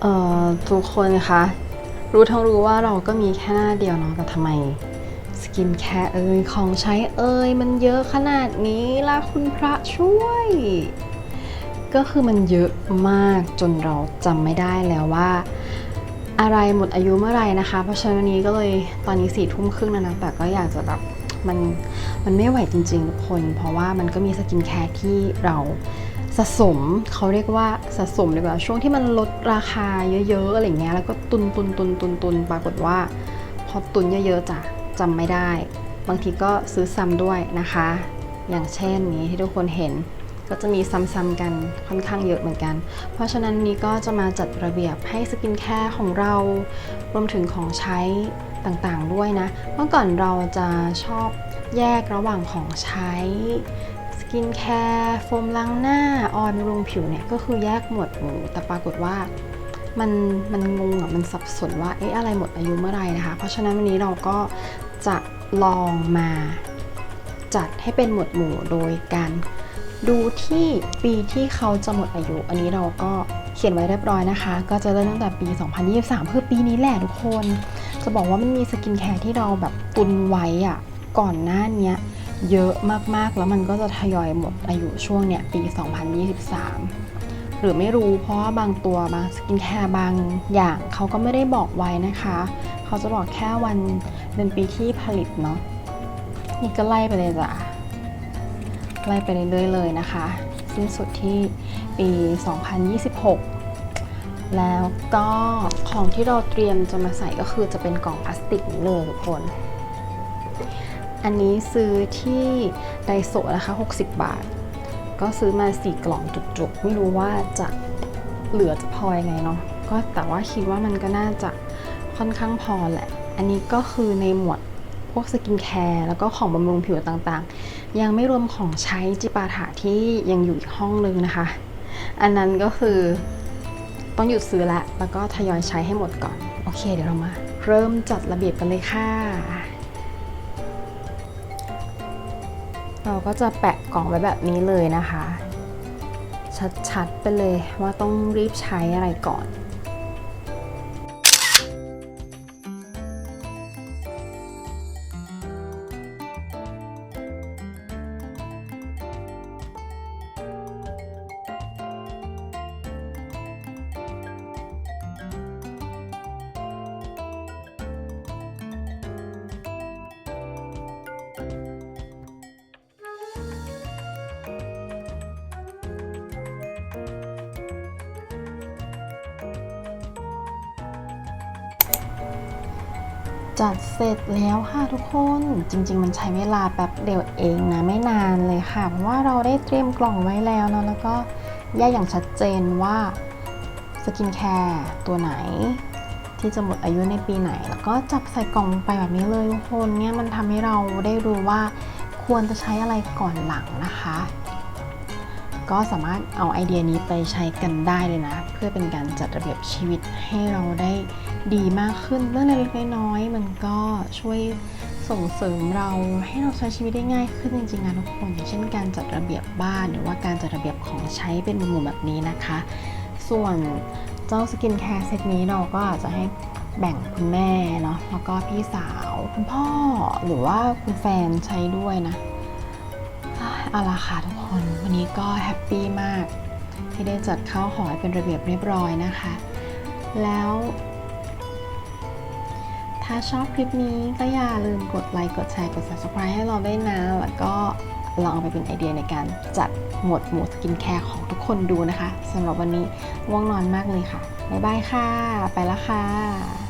เอ่อทุกคนคะ รู้ทั้งรู้ว่าเราก็มีแค่หน้าเดียวเนาะแต่ทำไมสกินแคร์เอ่ยของใช้เอ่ยมันเยอะขนาดนี้ล่ะคุณพระช่วย ก็คือมันเยอะมากจนเราจำไม่ได้แล้วว่า อะไรหมดอายุเมื่อไหร่นะคะ เพราะฉะนั้นวันนี้ก็เลยตอนนี้สี่ทุ่มครึ่งแล้วนะแต่ก็อยากจะแบบมันมันไม่ไหวจริงๆทุกคน เพราะว่ามันก็มีสกินแคร์ที่เรา สะสมเขาเรียกว่าสะสมดีกว่าช่วงที่มันลดราคาเยอะๆอะไรเงี้ยแล้วก็ตุนตุนตุนตุนตุนปรากฏว่า พอตุนเยอะๆจ้ะจำไม่ได้ บางทีก็ซื้อซ้ำด้วยนะคะ อย่างเช่นนี้ที่ทุกคนเห็นก็จะมีซ้ำๆกันค่อนข้างเยอะเหมือนกัน เพราะฉะนั้นนี้ก็จะมาจัดระเบียบให้สกินแคร์ของเรา รวมถึงของใช้ต่างๆด้วยนะ เมื่อก่อนเราจะชอบแยกระหว่างของใช้ กินแคร์โฟมล้างหน้าออยบำรุงผิวเนี่ยก็คือแยกหมวดหมู่แต่ปรากฏว่ามันมันงงอะมันสับสนว่าเอ๊ะอะไรหมดอายุเมื่อไรนะคะ เพราะฉะนั้นวันนี้เราก็จะลองมาจัดให้เป็นหมวดหมู่โดยการดูที่ปีที่เขาจะหมดอายุ อันนี้เราก็เขียนไว้เรียบร้อยนะคะ ก็จะเริ่มตั้งแต่ปี 2023 เพื่อปีนี้แหละทุกคน จะบอกว่ามันมีสกินแคร์ที่เราแบบตุนไว้อะก่อนหน้านี้ เยอะมากๆ แล้วมันก็จะทยอยหมดอายุช่วงเนี้ยปี 2023 หรือไม่รู้เพราะว่าบางตัวบางสกินแคร์บางอย่างเขาก็ไม่ได้บอกไว้นะคะ เขาจะบอกแค่วันเป็นปีที่ผลิตเนาะนี่ก็ไล่ไปเลยจ้ะไล่ไปเรื่อยๆเลยนะคะ สิ้นสุดที่ปี 2026 แล้วก็ของที่เราเตรียมจะมาใส่ก็คือจะเป็นกล่องพลาสติกนี้เลยทุกคน อันนี้ซื้อที่ไดโซนะคะ 60 บาท ก็ซื้อมา 4 กล่องจุกๆ ไม่รู้ว่าจะเหลือจะพอยังไงเนาะก็แต่ว่าคิดว่ามันก็น่าจะค่อนข้างพอแหละ อันนี้ก็คือในหมวดพวกสกินแคร์แล้วก็ของบำรุงผิวต่างๆ ยังไม่รวมของใช้จิปาถะที่ยังอยู่อีกห้องนึงนะคะ อันนั้นก็คือต้องหยุดซื้อละแล้วก็ทยอยใช้ให้หมดก่อน โอเคเดี๋ยวเรามา เริ่มจัดระเบียบกันเลยค่ะ เราก็จะแปะกล่องไว้แบบนี้เลยนะคะ ชัดๆไปเลยว่าต้องรีบใช้อะไรก่อน จัดเสร็จแล้วค่ะทุกคนจริง ๆ มันใช้เวลาแป๊บเดียวเองนะไม่นานเลยค่ะ เพราะว่าเราได้เตรียมกล่องไว้แล้วเนาะแล้วก็แยกอย่างชัดเจนว่าสกินแคร์ตัวไหน ที่จะหมดอายุในปีไหน แล้วก็จับใส่กล่องลงไปแบบนี้เลยทุกคนเนี่ยมันทำให้เราได้รู้ว่าควรจะใช้อะไรก่อนหลังนะคะ ก็สามารถเอาไอเดียนี้ไปใช้กันได้เลยนะ เพื่อเป็นการจัดระเบียบชีวิตให้เราได้ ดีมากขึ้นเรื่องเล็กๆน้อยๆมันก็ช่วยส่งเสริมเราให้เราใช้ชีวิตได้ง่ายขึ้นจริงๆนะทุกคนอย่างเช่นการจัดระเบียบบ้านหรือว่าการจัดระเบียบของใช้เป็นหมู่ๆแบบนี้นะคะ ส่วนเจ้าสกินแคร์เซตนี้เราก็อาจจะให้แบ่งคุณแม่เนาะแล้วก็พี่สาวคุณพ่อหรือว่าคุณแฟนใช้ด้วยนะเอาละค่ะทุกคนวันนี้ก็แฮปปี้มาก ที่ได้จัดข้าวหอให้เป็นระเบียบเรียบร้อยนะคะ แล้ว ถ้าชอบคลิปนี้ก็อย่าลืมกดไลค์ กดแชร์ กด subscribe ให้เราได้วยนะ แล้วก็ลองเอาไปเป็นไอเดียในการจัดหมวดหมู่สกินแคร์ของทุกคนดูนะคะสำหรับวันนี้ง่วงนอนมากเลยค่ะ บ๊ายบายค่ะ ไปแล้วค่ะ